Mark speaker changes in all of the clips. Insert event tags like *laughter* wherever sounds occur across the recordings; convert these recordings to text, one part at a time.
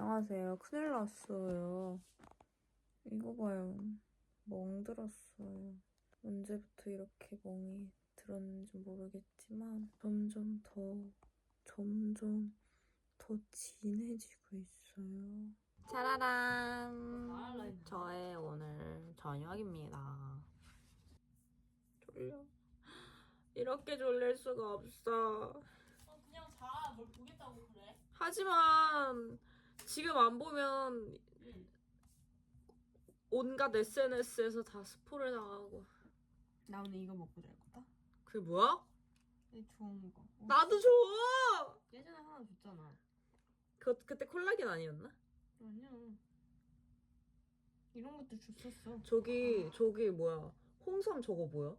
Speaker 1: 안녕하세요. 큰일 났어요. 이거 봐요. 멍 들었어요. 언제부터 이렇게 멍이 들었는지 모르겠지만 점점 더 점점 더 진해지고 있어요. 짜라란! 저의 오늘 저녁입니다. 졸려. 이렇게 졸릴 수가 없어.
Speaker 2: 어, 그냥 자. 뭘 보겠다고 그래?
Speaker 1: 하지만 지금 안 보면
Speaker 2: 응.
Speaker 1: 온갖 SNS에서 다 스포를 당하고
Speaker 2: 나 오늘 이거 먹고 잘 거다.
Speaker 1: 그게 뭐야?
Speaker 2: 이 좋은 거. 어,
Speaker 1: 나도 줘!
Speaker 2: 예전에 하나 줬잖아.
Speaker 1: 그, 그때 콜라겐 아니었나?
Speaker 2: 아니야. 이런 것도 줬었어.
Speaker 1: 저기 저기 뭐야 홍삼 저거 뭐야?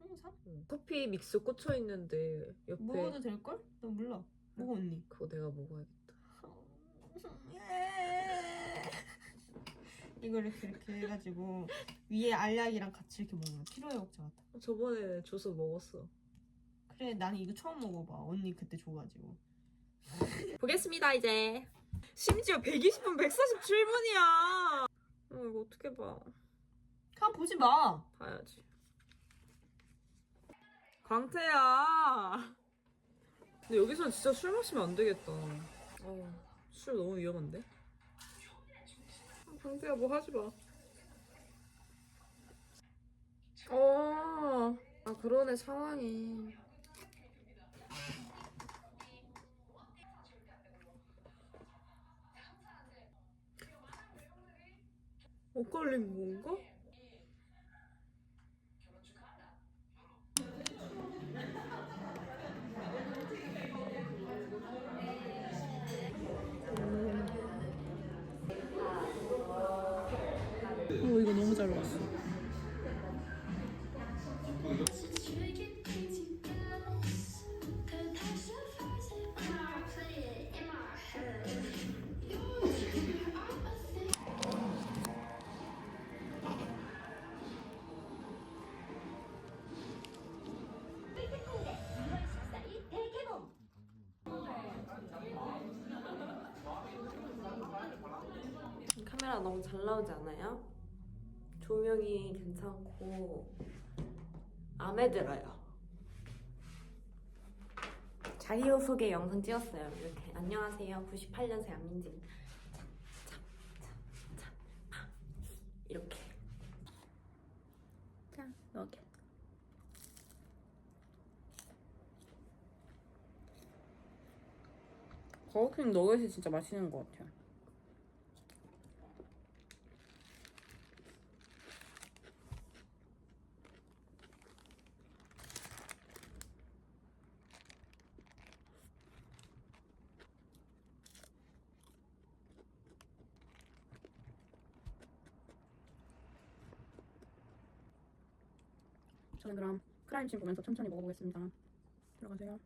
Speaker 2: 홍삼?
Speaker 1: 응. 커피 믹스 꽂혀 있는데 옆에
Speaker 2: 먹어도 될 걸? 나 몰라. 먹어 언니.
Speaker 1: 그거 내가 먹어야겠다
Speaker 2: 이렇게 이렇게 해가지고 위에 알약이랑 같이 이렇게 먹으면 피로회 복제 같아.
Speaker 1: 저번에 줘서 먹었어
Speaker 2: 그래, 나는 이거 처음 먹어봐. 언니 그때 줘가지고.
Speaker 1: 보겠습니다 이제 심지어 120분 147분이야 어 이거 어떻게 봐
Speaker 2: 그냥 보지 마.
Speaker 1: 봐야지. 광태야. 근데 여기서는 진짜 술 마시면 안 되겠다. 어, 술 너무 위험한데? 아, 광태야 뭐 하지 마. 어, 아 그러네 상황이. 엇갈린 건가? 어 이거 너무 잘 나왔어. 카메라 너무 잘 나오지 않아요? 조명이 괜찮고 마음에 들어요. 자기소개 영상 찍었어요. 이렇게 안녕하세요. 98년생 안민진. 참, 참, 참, 참, 아. 이렇게. 짠, 너겟. 버거킹 너겟이 진짜 맛있는 것 같아요. 저는 그럼 크라임씬 보면서 천천히 먹어보겠습니다. 들어가세요.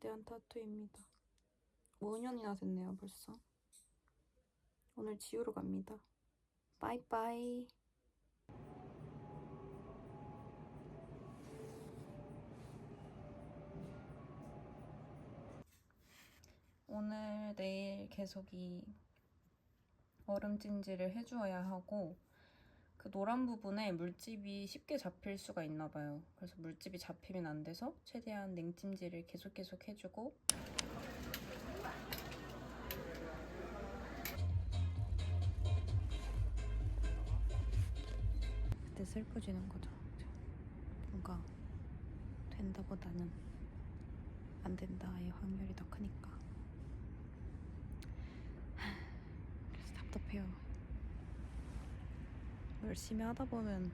Speaker 1: 22살 때한 타투입니다. 5년이나 됐네요, 벌써. 오늘 지우러 갑니다. 빠이빠이. 오늘 내일 계속 이 얼음 찜질을 해주어야 하고 그 노란 부분에 물집이 쉽게 잡힐 수가 있나 봐요. 그래서 물집이 잡히면 안 돼서 최대한 냉찜질을 계속 계속 해주고 그때 슬퍼지는 거죠. 뭔가 된다보다는 안 된다의 확률이 더 크니까. *sighs* 그래서 답답해요. 열심히 하다 보면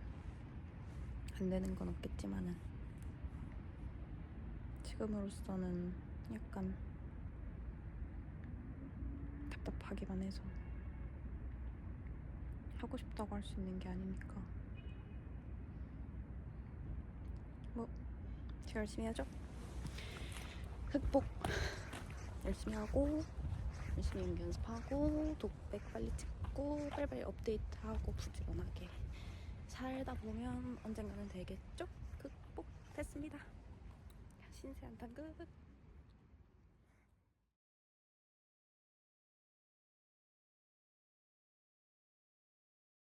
Speaker 1: 안 되는 건 없겠지만은 지금으로서는 약간 답답하기만 해서 하고 싶다고 할 수 있는 게 아니니까. 뭐 열심히 하죠. 흑복 열심히 하고 열심히 연습하고 독백 빨리 찍고 빨리빨리 업데이트하고 부지런하게 살다 보면 언젠가는 되겠죠? 극복됐습니다. 신세 한탄 끝.